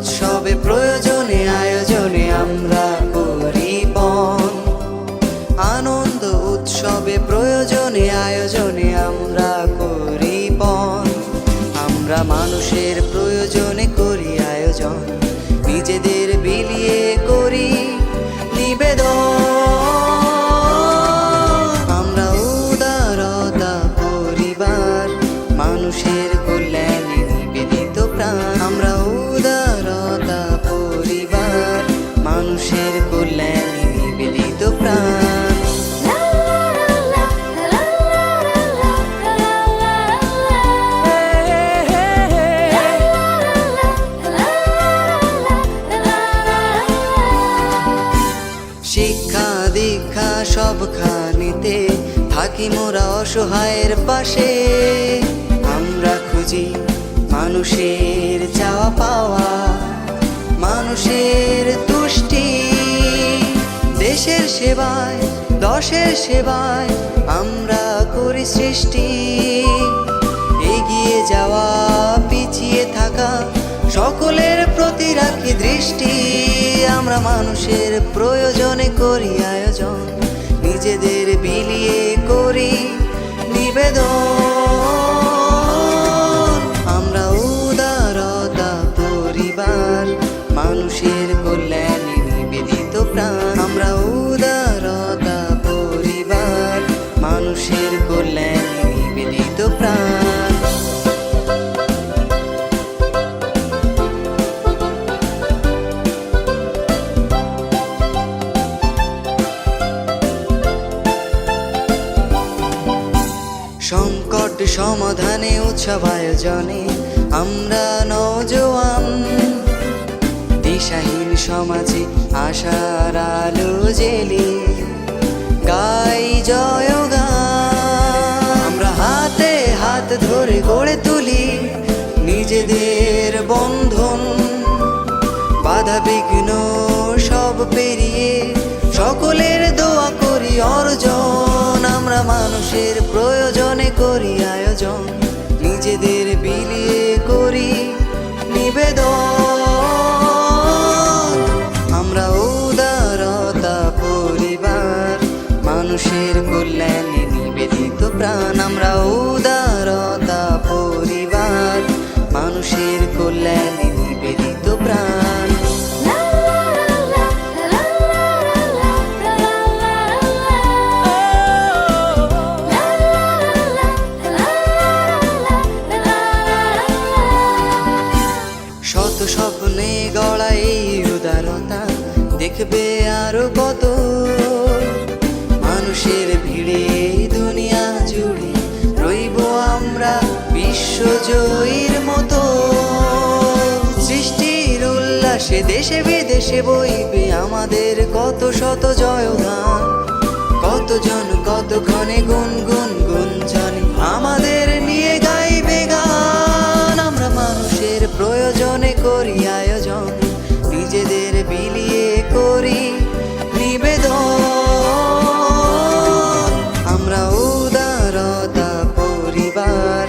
উৎসবে প্রয়োজনে আয়োজনে আমরা করি বন আনন্দ উৎসবে প্রয়োজনে আয়োজনে আমরা করি বন আমরা মানুষের প্রয়োজনে করি আয়োজন, নিজেদের দীক্ষা সব থাকি মোরা অসহায়ের পাশে। আমরা খুঁজি মানুষের চাওয়া পাওয়া, মানুষের তুষ্টি। দেশের সেবায়, দশের সেবায় আমরা করি সৃষ্টি। এগিয়ে যাওয়া, পিছিয়ে থাকা, সকলের প্রতি রাখি দৃষ্টি। আমরা মানুষের প্রয়োজনে করি আয়োজন। নিজেদের বিলিয়ে করি নিবেদন। আমরা উদারতা পরিবার, মানুষের কল্যাণে নিবেদিত প্রাণ। আমরা উদারতা পরিবার, মানুষের সংকট সমাধানে উৎসব আয়োজনে আমরা নজওয়ান দিশাহীন সমাজে আশার আলো জেলে গাই জয়গান আমরা হাতে হাত ধরে গড়ে তুলি নিজেদের বন্ধন। বাধা বিঘ্ন সব পেরিয়ে সকলের দোয়া করি অর্জন। মানুষের প্রয়োজনে করি আয়োজন। নিজেদের বিলিয়ে করি নিবেদন। আমরা উদারতা পরিবার, মানুষের কল্যাণে নিবেদিত প্রাণ। আমরা উদারতা পরিবার, মানুষের কল্যাণে নিবেদিত প্রাণ। দেখবে আরও কত। মানুষের ভিড়ে দুনিয়া জুড়ে রইব আমরা বিশ্বজয়ীর মতো। সৃষ্টির উল্লাসে দেশে বিদেশে বইবে আমাদের কত শত জয়গান কত গুনগুন